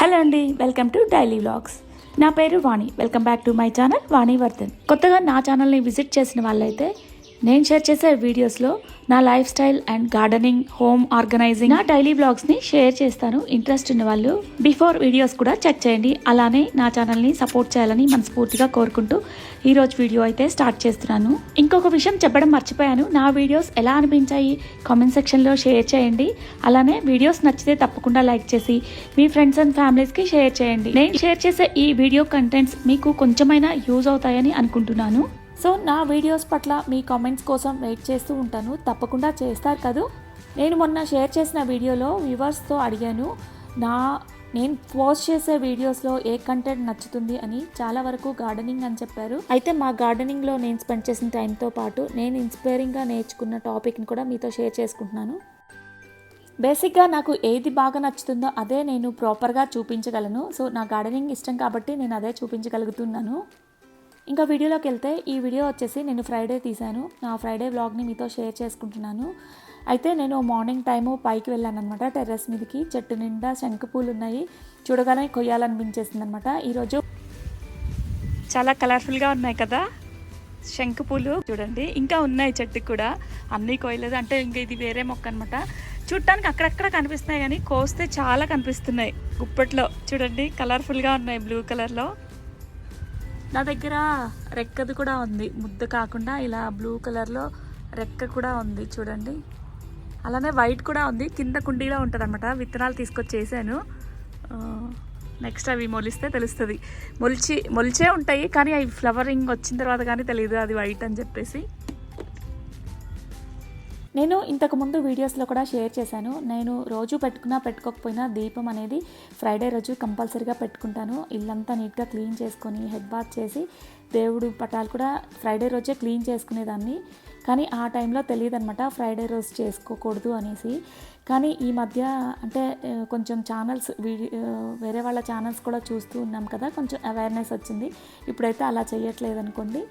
Hello అండి welcome to daily vlogs. నా పేరు Vani welcome back to my channel Vani Vardhan కొత్తగా నా ఛానల్ని విజిట్ చేసిన వాళ్ళైతే నేను షేర్ చేసే వీడియోస్లో నా lifestyle and gardening home organising నా డైలీ బ్లాగ్స్ని షేర్ చేస్తాను. ఇంట్రెస్ట్ ఉన్న వాళ్ళు బిఫోర్ వీడియోస్ కూడా చెక్ చేయండి. అలానే నా ఛానల్ని సపోర్ట్ చేయాలని మనస్ఫూర్తిగా కోరుకుంటూ ఈరోజు వీడియో అయితే స్టార్ట్ చేస్తున్నాను. ఇంకొక విషయం చెప్పడం మర్చిపోయాను. నా వీడియోస్ ఎలా అనిపించాయి? కామెంట్ సెక్షన్లో షేర్ చేయండి. అలానే వీడియోస్ నచ్చితే తప్పకుండా లైక్ చేసి మీ ఫ్రెండ్స్ అండ్ ఫ్యామిలీస్కి షేర్ చేయండి. నేను షేర్ చేసే ఈ వీడియో కంటెంట్స్ మీకు కొంచెమైనా యూజ్ అవుతాయని అనుకుంటున్నాను. సో నా వీడియోస్ పట్ల మీ కామెంట్స్ కోసం వెయిట్ చేస్తూ ఉంటాను. తప్పకుండా చేస్తారు కదూ? నేను మొన్న షేర్ చేసిన వీడియోలో వ్యూవర్స్తో అడిగాను నా నేను పోస్ట్ చేసే వీడియోస్లో ఏ కంటెంట్ నచ్చుతుంది అని చాలా వరకు గార్డెనింగ్ అని చెప్పారు. అయితే మా గార్డెనింగ్లో నేను స్పెండ్ చేసిన టైంతో పాటు నేను ఇన్స్పైరింగ్గా నేర్చుకున్న టాపిక్ని కూడా మీతో షేర్ చేసుకుంటున్నాను. బేసిక్గా నాకు ఏది బాగా నచ్చుతుందో అదే నేను ప్రాపర్గా చూపించగలను. సో నా గార్డెనింగ్ ఇష్టం కాబట్టి నేను అదే చూపించగలుగుతున్నాను. ఇంకా వీడియోలోకి వెళ్తే ఈ వీడియో వచ్చేసి నేను ఫ్రైడే తీశాను. నా ఫ్రైడే వ్లాగ్ని మీతో షేర్ చేసుకుంటున్నాను. అయితే నేను మార్నింగ్ టైము పైకి వెళ్ళాను అనమాట టెర్రస్ మీదకి. చెట్టు నిండా శంఖపూలు పూలు ఉన్నాయి చూడగానే కొయ్యాలనిపించేసింది అనమాట ఈరోజు చాలా కలర్ఫుల్గా ఉన్నాయి కదా? శంఖపూలు పూలు చూడండి. ఇంకా ఉన్నాయి చెట్టుకు కూడా. అన్నీ కోయలేదు అంటే ఇంకా ఇది వేరే మొక్క అనమాట చూడటానికి అక్కడక్కడ కనిపిస్తున్నాయి కానీ కోస్తే చాలా కనిపిస్తున్నాయి. గుప్పట్లో చూడండి. కలర్ఫుల్గా ఉన్నాయి బ్లూ కలర్లో. నా దగ్గర రెక్కది కూడా ఉంది. ముద్ద కాకుండా ఇలా బ్లూ కలర్లో రెక్క కూడా ఉంది చూడండి. అలానే వైట్ కూడా ఉంది. కింద కుండీలో ఉంటుంది అనమాట విత్తనాలు తీసుకొచ్చేసాను. నెక్స్ట్ అవి మొలిస్తే తెలుస్తుంది. మొలిచి మొలిచే ఉంటాయి కానీ అవి ఫ్లవరింగ్ వచ్చిన తర్వాత కానీ తెలియదు అది వైట్ అని చెప్పేసి. నేను ఇంతకుముందు వీడియోస్లో కూడా షేర్ చేశాను. నేను రోజు పెట్టుకున్నా పెట్టుకోకపోయినా దీపం అనేది ఫ్రైడే రోజు కంపల్సరీగా పెట్టుకుంటాను. ఇల్లంతా నీట్గా క్లీన్ చేసుకొని హెడ్ బాత్ చేసి దేవుడు పటాలు కూడా ఫ్రైడే రోజే క్లీన్ చేసుకునేదాన్ని. కానీ ఆ టైంలో తెలియదు అనమాట ఫ్రైడే రోజు చేసుకోకూడదు అనేసి. కానీ ఈ మధ్య అంటే కొంచెం ఛానల్స్ వీడియో వేరే వాళ్ళ ఛానల్స్ కూడా చూస్తూ ఉన్నాం కదా కొంచెం అవేర్నెస్ వచ్చింది. ఇప్పుడైతే అలా చేయట్లేదు అనుకోండి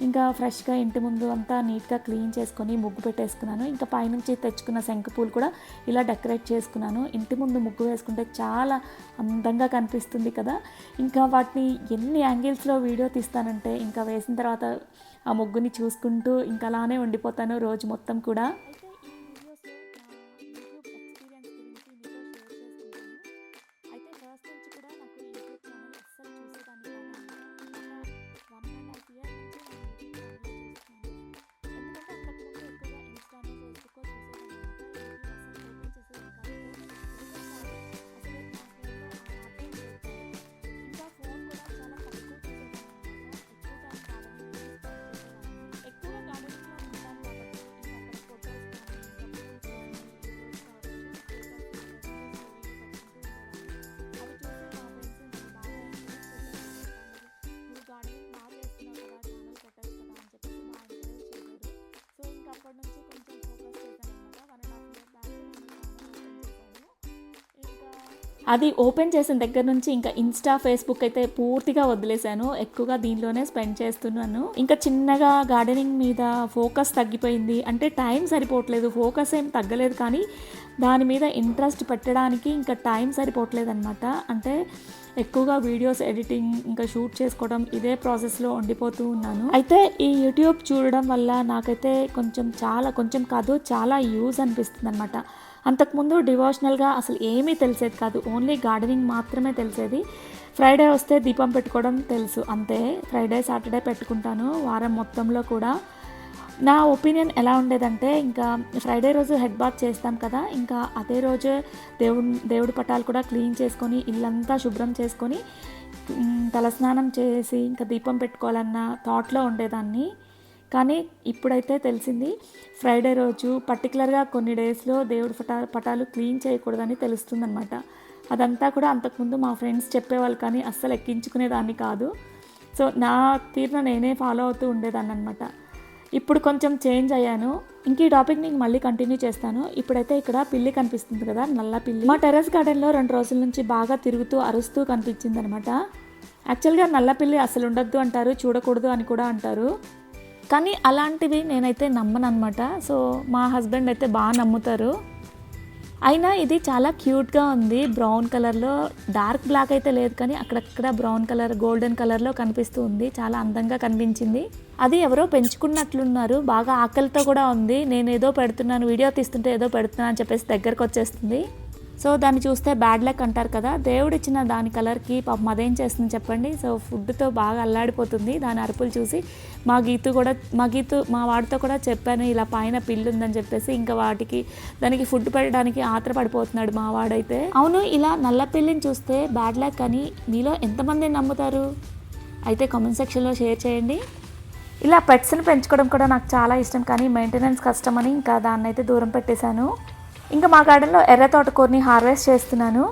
ఇంకా ఫ్రెష్గా ఇంటి ముందు అంతా నీట్గా క్లీన్ చేసుకొని ముగ్గు పెట్టేసుకున్నాను. ఇంకా పైనుంచి తెచ్చుకున్న శంఖపూలు పూలు కూడా ఇలా డెకరేట్ చేసుకున్నాను. ఇంటి ముందు ముగ్గు వేసుకుంటే చాలా అందంగా కనిపిస్తుంది కదా. ఇంకా వాటిని ఎన్ని యాంగిల్స్లో వీడియో తీస్తానంటే ఇంకా వేసిన తర్వాత ఆ ముగ్గుని చూసుకుంటూ ఇంకా అలానే ఉండిపోతాను రోజు మొత్తం కూడా. అది ఓపెన్ చేసిన దగ్గర నుంచి ఇంకా ఇన్స్టా ఫేస్బుక్ అయితే పూర్తిగా వదిలేశాను. ఎక్కువగా దీనిలోనే స్పెండ్ చేస్తున్నాను. ఇంకా చిన్నగా గార్డెనింగ్ మీద ఫోకస్ తగ్గిపోయింది. అంటే టైం సరిపోవట్లేదు. ఫోకస్ ఏం తగ్గలేదు కానీ దాని మీద ఇంట్రెస్ట్ పెట్టడానికి ఇంకా టైం సరిపోవట్లేదు అనమాట అంటే ఎక్కువగా వీడియోస్ ఎడిటింగ్ ఇంకా షూట్ చేసుకోవడం ఇదే ప్రాసెస్లో ఉండిపోతూ ఉన్నాను. అయితే ఈ యూట్యూబ్ చూడడం వల్ల నాకైతే కొంచెం చాలా కొంచెం కాదు చాలా యూజ్ అనిపిస్తుంది అనమాట అంతకుముందు డివోషనల్గా అసలు ఏమీ తెలిసేది కాదు. ఓన్లీ గార్డెనింగ్ మాత్రమే తెలిసేది. ఫ్రైడే వస్తే దీపం పెట్టుకోవడం తెలుసు. అంతే. ఫ్రైడే సాటర్డే పెట్టుకుంటాను. వారం మొత్తంలో కూడా. నా ఒపీనియన్ ఎలా ఉండేదంటే ఇంకా ఫ్రైడే రోజు హెడ్ బాత్ చేస్తాం కదా. ఇంకా అదే రోజు దేవుడు దేవుడి పటాలు కూడా క్లీన్ చేసుకొని ఇల్లంతా శుభ్రం చేసుకొని తలస్నానం చేసి ఇంకా దీపం పెట్టుకోవాలన్న థాట్లో ఉండేదాన్ని. కానీ ఇప్పుడైతే తెలిసింది ఫ్రైడే రోజు పర్టికులర్గా కొన్ని డేస్లో దేవుడి పటా పటాలు క్లీన్ చేయకూడదని తెలుస్తుందన్నమాట. అదంతా కూడా అంతకుముందు మా ఫ్రెండ్స్ చెప్పేవాళ్ళు కానీ అస్సలు ఎక్కించుకునేదాన్ని కాదు. సో నా తీరున నేనే ఫాలో అవుతూ ఉండేదాన్ని అనమాట ఇప్పుడు కొంచెం చేంజ్ అయ్యాను. ఇంక ఈ టాపిక్ నేను మళ్ళీ కంటిన్యూ చేస్తాను. ఇప్పుడైతే ఇక్కడ పిల్లి కనిపిస్తుంది కదా నల్ల పిల్లి. మా టెర్రస్ గార్డెన్లో రెండు రోజుల నుంచి బాగా తిరుగుతూ అరుస్తూ కనిపించింది అనమాట యాక్చువల్గా నల్ల పిల్లి అసలు ఉండొద్దు అంటారు చూడకూడదు అని కూడా అంటారు. కానీ అలాంటివి నేనైతే నమ్మను అనమాట సో మా హస్బెండ్ అయితే బాగా నమ్ముతారు. అయినా ఇది చాలా క్యూట్గా ఉంది. బ్రౌన్ కలర్లో డార్క్ బ్లాక్ అయితే లేదు కానీ అక్కడక్కడ బ్రౌన్ కలర్ గోల్డెన్ కలర్లో కనిపిస్తూ ఉంది. చాలా అందంగా కనిపించింది. అది ఎవరో పెంచుకున్నట్లున్నారు. బాగా ఆకలితో కూడా ఉంది. నేను ఏదో పెడుతున్నాను వీడియో తీస్తుంటే ఏదో పెడుతున్నాను అని చెప్పేసి దగ్గరకు వచ్చేస్తుంది సో దాన్ని చూస్తే బ్యాడ్ లక్ అంటారు కదా. దేవుడు ఇచ్చిన దాని కలర్కి పాపం అదేం చేస్తుంది చెప్పండి. సో ఫుడ్తో బాగా అల్లాడిపోతుంది. దాని అరుపులు చూసి మా గీతు కూడా మా గీతు మా వాడితో కూడా చెప్పాను ఇలా పైన పిల్లు ఉందని చెప్పేసి ఇంకా వాటికి దానికి ఫుడ్ పెట్టడానికి ఆత్రపడిపోతున్నాడు మా వాడైతే. అవును ఇలా నల్ల పిల్లిని చూస్తే బ్యాడ్ లక్ అని మీలో ఎంతమంది నమ్ముతారు? అయితే కామెంట్ సెక్షన్లో షేర్ చేయండి. ఇలా పెట్స్ని పెంచుకోవడం కూడా నాకు చాలా ఇష్టం. కానీ మెయింటెనెన్స్ కష్టమని ఇంకా దాన్ని అయితే దూరం పెట్టేశాను. ఇంకా మా గార్డెన్లో ఎర్ర తోటకూరని హార్వెస్ట్ చేస్తున్నాను.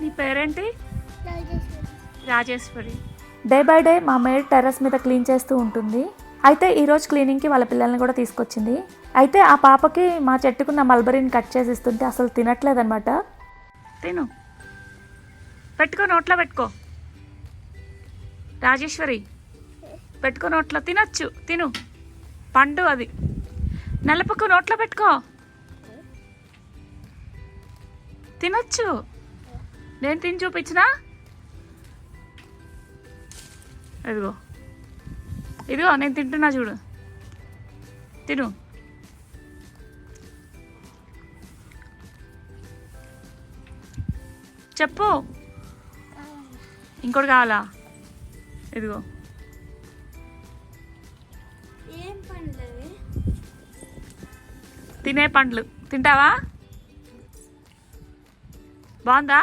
నీ పేరేంటి? రాజేశ్వరి. డే బై డే మా మేడ్ టెర్రస్ మీద క్లీన్ చేస్తూ ఉంటుంది. అయితే ఈరోజు క్లీనింగ్కి వాళ్ళ పిల్లల్ని కూడా తీసుకొచ్చింది. అయితే ఆ పాపకి మా చెట్టుకున్న మల్బరీని కట్ చేసి ఇస్తుంటే అసలు తినట్లేదన్నమాట. తిను. పెట్టుకో నోట్లో పెట్టుకో. రాజేశ్వరి పెట్టుకో నోట్లో తినొచ్చు తిను. పండు అది. నలుపుకు నోట్లో పెట్టుకో. తినొచ్చు. నేను తిని చూపించినా? ఇదిగో. ఇదిగో నేను తింటున్నా చూడు. తిను. చెప్పు. ఇంకోటి కావాలా? ఇదిగో. తినే పండ్లు. తింటావా? బాగుందా?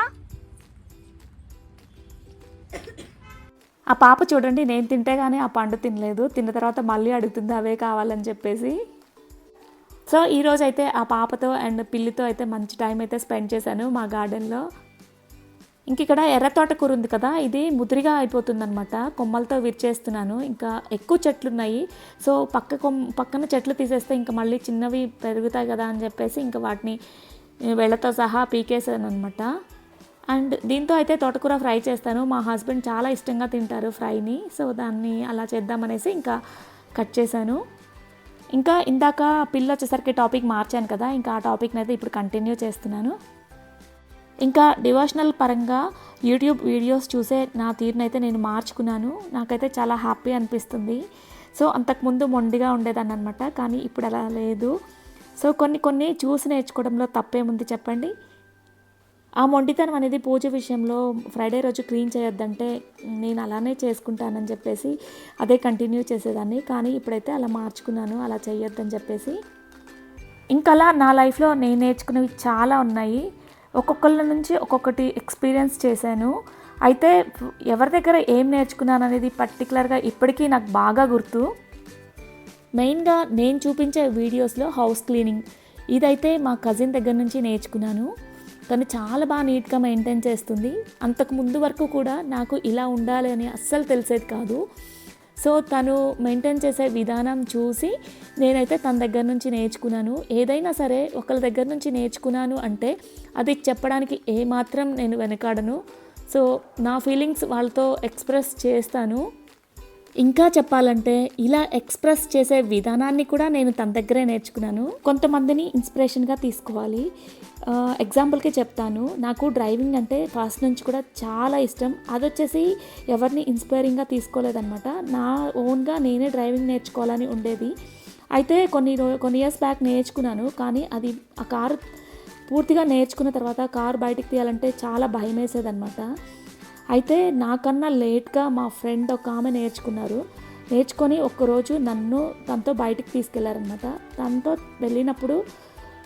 ఆ పాప చూడండి నేను తింటే కానీ ఆ పండు తినలేదు. తిన్న తర్వాత మళ్ళీ అడుగుతుంది అవే కావాలని చెప్పేసి. సో ఈరోజు అయితే ఆ పాపతో అండ్ పిల్లితో అయితే మంచి టైం అయితే స్పెండ్ చేశాను మా గార్డెన్లో. ఇంక ఇక్కడ ఎర్ర తోటకూర ఉంది కదా ఇది ముదిరిగా అయిపోతుందనమాట కొమ్మలతో విరిచేస్తున్నాను. ఇంకా ఎక్కువ చెట్లు ఉన్నాయి సో పక్క కొమ్ పక్కన చెట్లు తీసేస్తే ఇంకా మళ్ళీ చిన్నవి పెరుగుతాయి కదా అని చెప్పేసి ఇంకా వాటిని వెళ్ళతో సహా పీకేసాను అనమాట అండ్ దీంతో అయితే తోటకూర ఫ్రై చేస్తాను. మా హస్బెండ్ చాలా ఇష్టంగా తింటారు ఫ్రైని. సో దాన్ని అలా చేద్దామనేసి ఇంకా కట్ చేశాను. ఇంకా ఇందాక పిల్ల వచ్చేసరికి టాపిక్ మార్చాను కదా ఇంకా ఆ టాపిక్ని అయితే ఇప్పుడు కంటిన్యూ చేస్తున్నాను. ఇంకా డివోషనల్ పరంగా యూట్యూబ్ వీడియోస్ చూసే నా తీరునైతే నేను మార్చుకున్నాను. నాకైతే చాలా హ్యాపీ అనిపిస్తుంది. సో అంతకుముందు మొండిగా ఉండేదాన్ని అనమాట కానీ ఇప్పుడు అలా లేదు. సో కొన్ని కొన్ని చూసి నేర్చుకోవడంలో తప్పేముంది చెప్పండి? ఆ మొండితనం అనేది పూజ విషయంలో ఫ్రైడే రోజు క్లీన్ చేయొద్దంటే నేను అలానే చేసుకుంటానని చెప్పేసి అదే కంటిన్యూ చేసేదాన్ని. కానీ ఇప్పుడైతే అలా మార్చుకున్నాను. అలా చేయొద్దని చెప్పేసి. ఇంకలా నా లైఫ్లో నేను నేర్చుకున్నవి చాలా ఉన్నాయి. ఒక్కొక్కళ్ళ నుంచి ఒక్కొక్కటి ఎక్స్పీరియన్స్ చేశాను. అయితే ఎవరి దగ్గర ఏం నేర్చుకున్నాను అనేది పర్టికులర్గా ఇప్పటికీ నాకు బాగా గుర్తు. మెయిన్గా నేను చూపించే వీడియోస్లో హౌస్ క్లీనింగ్ ఇదైతే మా కజిన్ దగ్గర నుంచి నేర్చుకున్నాను. తను చాలా బాగా నీట్గా మెయింటైన్ చేస్తుంది. అంతకు ముందు వరకు కూడా నాకు ఇలా ఉండాలి అని అస్సలు తెలిసేది కాదు. సో తను మెయింటైన్ చేసే విధానం చూసి నేనైతే తన దగ్గర నుంచి నేర్చుకున్నాను. ఏదైనా సరే ఒకళ్ళ దగ్గర నుంచి నేర్చుకున్నాను అంటే అది చెప్పడానికి ఏమాత్రం నేను వెనకాడను. సో నా ఫీలింగ్స్ వాళ్ళతో ఎక్స్ప్రెస్ చేస్తాను. ఇంకా చెప్పాలంటే ఇలా ఎక్స్ప్రెస్ చేసే విధానాన్ని కూడా నేను తన దగ్గరే నేర్చుకున్నాను. కొంతమందిని ఇన్స్పిరేషన్గా తీసుకోవాలి. ఎగ్జాంపుల్కి చెప్తాను. నాకు డ్రైవింగ్ అంటే ఫస్ట్ నుంచి కూడా చాలా ఇష్టం. అది వచ్చేసి ఎవరిని ఇన్స్పైరింగ్గా తీసుకోలేదనమాట నా ఓన్గా నేనే డ్రైవింగ్ నేర్చుకోవాలని ఉండేది. అయితే కొన్ని రో కొన్ని ఇయర్స్ బ్యాక్ నేర్చుకున్నాను. కానీ అది ఆ కారు పూర్తిగా నేర్చుకున్న తర్వాత కారు బయటికి తీయాలంటే చాలా భయం వేసేదనమాట అయితే నాకన్నా లేట్గా మా ఫ్రెండ్ ఒక ఆమె నేర్చుకున్నారు. నేర్చుకొని ఒక్కరోజు నన్ను తనతో బయటికి తీసుకెళ్ళారనమాట తనతో వెళ్ళినప్పుడు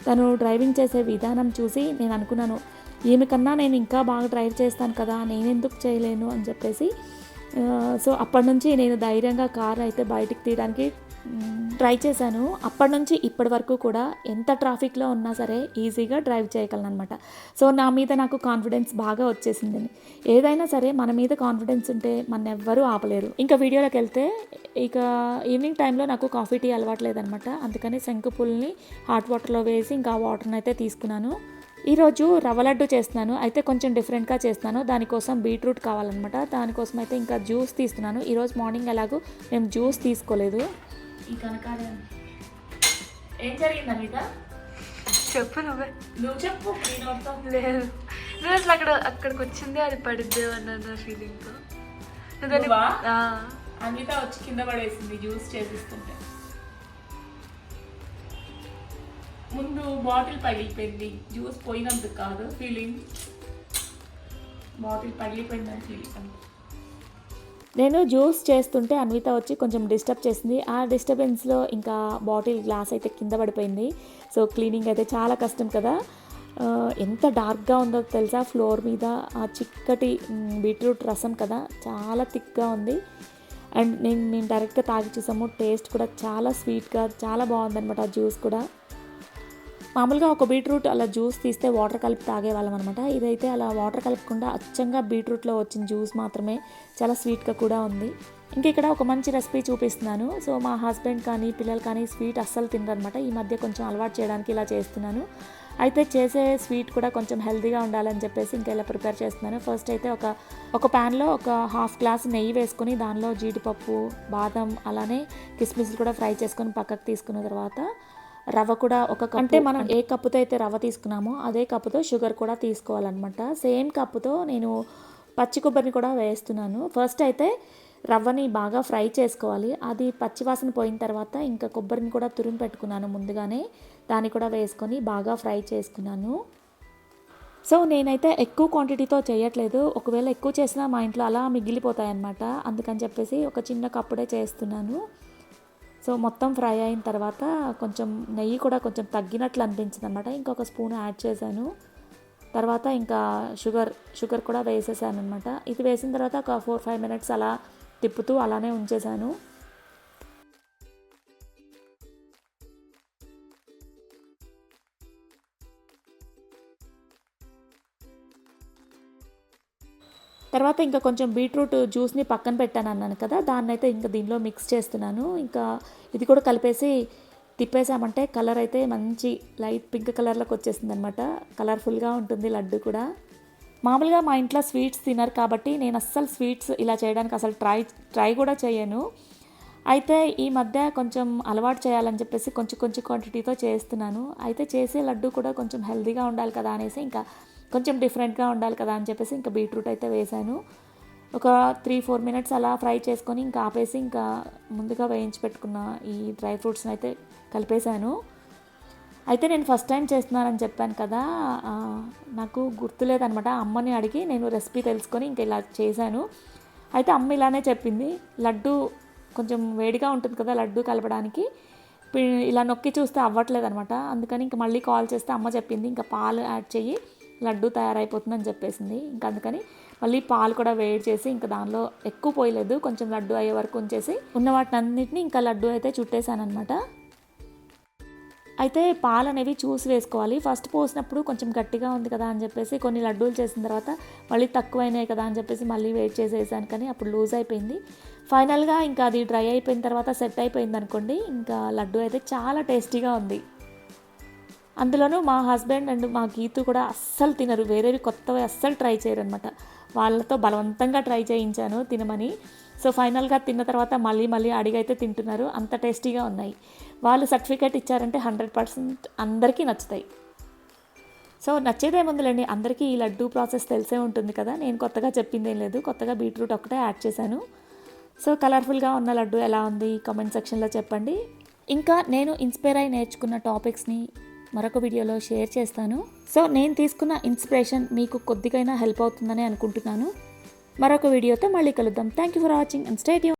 తను డ్రైవింగ్ చేసే విధానం చూసి నేను అనుకున్నాను ఈమె కన్నా నేను ఇంకా బాగా డ్రైవ్ చేస్తాను కదా నేను ఎందుకు చేయలేను? అని చెప్పేసి సో అప్పటి నుంచి నేను ధైర్యంగా కార్ అయితే బయటికి తీయడానికి ట్రై చేశాను. అప్పటి నుంచి ఇప్పటి వరకు కూడా ఎంత ట్రాఫిక్లో ఉన్నా సరే ఈజీగా డ్రైవ్ చేయగలను అనమాట సో నా మీద నాకు కాన్ఫిడెన్స్ బాగా వచ్చేసింది. ఏదైనా సరే మన మీద కాన్ఫిడెన్స్ ఉంటే మన ఎవ్వరూ ఆపలేరు. ఇంకా వీడియోలోకి వెళ్తే ఇక ఈవినింగ్ టైంలో నాకు కాఫీ టీ అలవాట్లేదనమాట అందుకని శంకుపూల్ని హాట్ వాటర్లో వేసి ఇంకా ఆ వాటర్ని అయితే తీసుకున్నాను. ఈరోజు రవ్వ లడ్డు చేస్తున్నాను. అయితే కొంచెం డిఫరెంట్గా చేస్తున్నాను. దానికోసం బీట్రూట్ కావాలన్నమాట. దానికోసం అయితే ఇంకా జ్యూస్ తీస్తున్నాను. ఈరోజు మార్నింగ్ ఎలాగో మేము జ్యూస్ తీసుకోలేదు. ఈ కనకాయ ఏం జరిగింది అనిత? చెప్పు నువ్వే. నువ్వు చెప్పు నేను వస్తాం. లేదు. నువ్వు అసలు అక్కడ అక్కడికి వచ్చింది అది ఫీలింగ్తో నువ్వు దాన్ని- నువ్వా? ఆ, అనిత వచ్చి కింద పడేసింది జ్యూస్ చేసిస్తుంటే ముందు బాటిల్ పగిలిపోయింది. జ్యూస్ పోయినందుకు కాదు ఫీలింగ్ బాటిల్ పగిలిపోయిందని ఫీలింగ్ నేను జ్యూస్ చేస్తుంటే అన్విత వచ్చి కొంచెం డిస్టర్బ్ చేసింది. ఆ డిస్టర్బెన్స్లో ఇంకా బాటిల్ గ్లాస్ అయితే కింద పడిపోయింది. సో క్లీనింగ్ అయితే చాలా కష్టం కదా. ఎంత డార్క్గా ఉందో తెలుసా? ఫ్లోర్ మీద ఆ చిక్కటి బీట్రూట్ రసం కదా? చాలా థిక్గా ఉంది. అండ్ నేను మేము డైరెక్ట్గా తాగి చూసాము. టేస్ట్ కూడా చాలా స్వీట్గా చాలా బాగుందనమాట ఆ జ్యూస్ కూడా. మామూలుగా ఒక బీట్రూట్ అలా జ్యూస్ తీస్తే వాటర్ కలిపి తాగేవాళ్ళం అనమాట ఇదైతే అలా వాటర్ కలపకుండా అచ్చంగా బీట్రూట్లో వచ్చిన జ్యూస్ మాత్రమే చాలా స్వీట్గా కూడా ఉంది. ఇంక ఇక్కడ ఒక మంచి రెసిపీ చూపిస్తున్నాను. సో మా హస్బెండ్ కానీ పిల్లలు కానీ స్వీట్ అస్సలు తినరనమాట ఈ మధ్య కొంచెం అలవాటు చేయడానికి ఇలా చేస్తున్నాను. అయితే చేసే స్వీట్ కూడా కొంచెం హెల్తీగా ఉండాలని చెప్పేసి ఇంకా ఇలా ప్రిపేర్ చేస్తున్నాను. ఫస్ట్ అయితే ఒక ఒక ప్యాన్లో ఒక హాఫ్ గ్లాస్ నెయ్యి వేసుకొని దానిలో జీడిపప్పు బాదం అలానే కిస్మిస్లు కూడా ఫ్రై చేసుకొని పక్కకు తీసుకున్న తర్వాత రవ్వ కూడా ఒక కప్ అంటే మనం ఏ కప్పుతో అయితే రవ్వ తీసుకున్నామో అదే కప్పుతో షుగర్ కూడా తీసుకోవాలన్నమాట. సేమ్ కప్పుతో నేను పచ్చి కొబ్బరిని కూడా వేస్తున్నాను. ఫస్ట్ అయితే రవ్వని బాగా ఫ్రై చేసుకోవాలి. అది పచ్చివాసన పోయిన తర్వాత ఇంకా కొబ్బరిని కూడా తురిమి పెట్టుకున్నాను ముందుగానే. దాన్ని కూడా వేసుకొని బాగా ఫ్రై చేసుకున్నాను. సో నేనైతే ఎక్కువ క్వాంటిటీతో చేయట్లేదు. ఒకవేళ ఎక్కువ చేసినా మా ఇంట్లో అలా మిగిలిపోతాయి అన్నమాట అందుకని చెప్పేసి ఒక చిన్న కప్పుడే చేస్తున్నాను. సో మొత్తం ఫ్రై అయిన తర్వాత కొంచెం నెయ్యి కూడా కొంచెం తగ్గినట్లు అనిపించింది అనమాట ఇంకొక స్పూన్ యాడ్ చేశాను. తర్వాత ఇంకా షుగర్ షుగర్ కూడా వేసేసాను అనమాట ఇది వేసిన తర్వాత ఒక ఫోర్ ఫైవ్ మినిట్స్ అలా తిప్పుతూ అలానే ఉంచేసాను తర్వాత ఇంకా కొంచెం బీట్రూట్ జ్యూస్ని పక్కన పెట్టాను అన్నాను కదా దాన్ని అయితే ఇంకా దీనిలో మిక్స్ చేస్తున్నాను. ఇంకా ఇది కూడా కలిపేసి తిప్పేసామంటే కలర్ అయితే మంచి లైట్ పింక్ కలర్లోకి వచ్చేసింది అనమాట కలర్ఫుల్గా ఉంటుంది లడ్డు కూడా. మామూలుగా మా ఇంట్లో స్వీట్స్ తినరు కాబట్టి నేను అస్సలు స్వీట్స్ ఇలా చేయడానికి అసలు ట్రై ట్రై కూడా చేయను. అయితే ఈ మధ్య కొంచెం అలవాటు చేయాలని చెప్పేసి కొంచెం కొంచెం క్వాంటిటీతో చేస్తున్నాను. అయితే చేసే లడ్డు కూడా కొంచెం హెల్తీగా ఉండాలి కదా అనేసి ఇంకా కొంచెం డిఫరెంట్గా ఉండాలి కదా అని చెప్పేసి ఇంకా బీట్రూట్ అయితే వేశాను ఒక త్రీ ఫోర్ మినిట్స్ అలా ఫ్రై చేసుకొని ఇంకా ఆపేసి ఇంకా ముందుగా వేయించి పెట్టుకున్న ఈ డ్రై ఫ్రూట్స్ని అయితే కలిపేశాను. అయితే నేను ఫస్ట్ టైం చేస్తున్నానని చెప్పాను కదా నాకు గుర్తులేదనమాట అమ్మని అడిగి నేను రెసిపీ తెలుసుకొని ఇంకా ఇలా చేశాను. అయితే అమ్మ ఇలానే చెప్పింది లడ్డు కొంచెం వేడిగా ఉంటుంది కదా లడ్డు కలపడానికి పి- ఇలా నొక్కి చూస్తే అవ్వట్లేదు అనమాట అందుకని ఇంక మళ్ళీ కాల్ చేస్తే అమ్మ చెప్పింది ఇంకా పాలు యాడ్ చెయ్యి లడ్డు తయారైపోతుందని చెప్పేసింది. ఇంకా అందుకని మళ్ళీ పాలు కూడా వేడి చేసి ఇంకా దానిలో ఎక్కువ పోయలేదు కొంచెం లడ్డు అయ్యే వరకు ఉంచేసి ఉన్న వాటిని అన్నింటినీ ఇంకా లడ్డు అయితే చుట్టేశానమాట అయితే పాలు అనేవి చూసి వేసుకోవాలి. ఫస్ట్ పోసినప్పుడు కొంచెం గట్టిగా ఉంది కదా అని చెప్పేసి కొన్ని లడ్డూలు చేసిన తర్వాత మళ్ళీ తక్కువైనాయి కదా అని చెప్పేసి మళ్ళీ వెయిట్ చేసేసాను కానీ అప్పుడు లూజ్ అయిపోయింది. ఫైనల్గా ఇంకా అది డ్రై అయిపోయిన తర్వాత సెట్ అయిపోయింది అనుకోండి ఇంకా లడ్డు అయితే చాలా టేస్టీగా ఉంది. అందులోనూ మా హస్బెండ్ అండ్ మా గీతు కూడా అస్సలు తినరు. వేరేవి కొత్తవి అస్సలు ట్రై చేయరు అనమాట వాళ్ళతో బలవంతంగా ట్రై చేయించాను తినమని. సో ఫైనల్గా తిన్న తర్వాత మళ్ళీ మళ్ళీ అడిగైతే తింటున్నారు. అంత టేస్టీగా ఉన్నాయి. వాళ్ళు సర్టిఫికేట్ ఇచ్చారంటే హండ్రెడ్ పర్సెంట్ అందరికీ నచ్చుతాయి. సో నచ్చేదేముందులేండి. అందరికీ ఈ లడ్డూ ప్రాసెస్ తెలిసే ఉంటుంది కదా. నేను కొత్తగా చెప్పింది ఏం లేదు. కొత్తగా బీట్రూట్ ఒకటే యాడ్ చేశాను. సో కలర్ఫుల్గా ఉన్న లడ్డు ఎలా ఉంది? కామెంట్ సెక్షన్లో చెప్పండి. ఇంకా నేను ఇన్స్పైర్ అయి నేర్చుకున్న టాపిక్స్ని మరొక వీడియోలో షేర్ చేస్తాను. సో నేను తీసుకున్న ఇన్స్పిరేషన్ మీకు కొద్దిగైనా హెల్ప్ అవుతుందని అనుకుంటున్నాను. మరొక వీడియోతో మళ్ళీ కలుద్దాం. Thank you for watching and state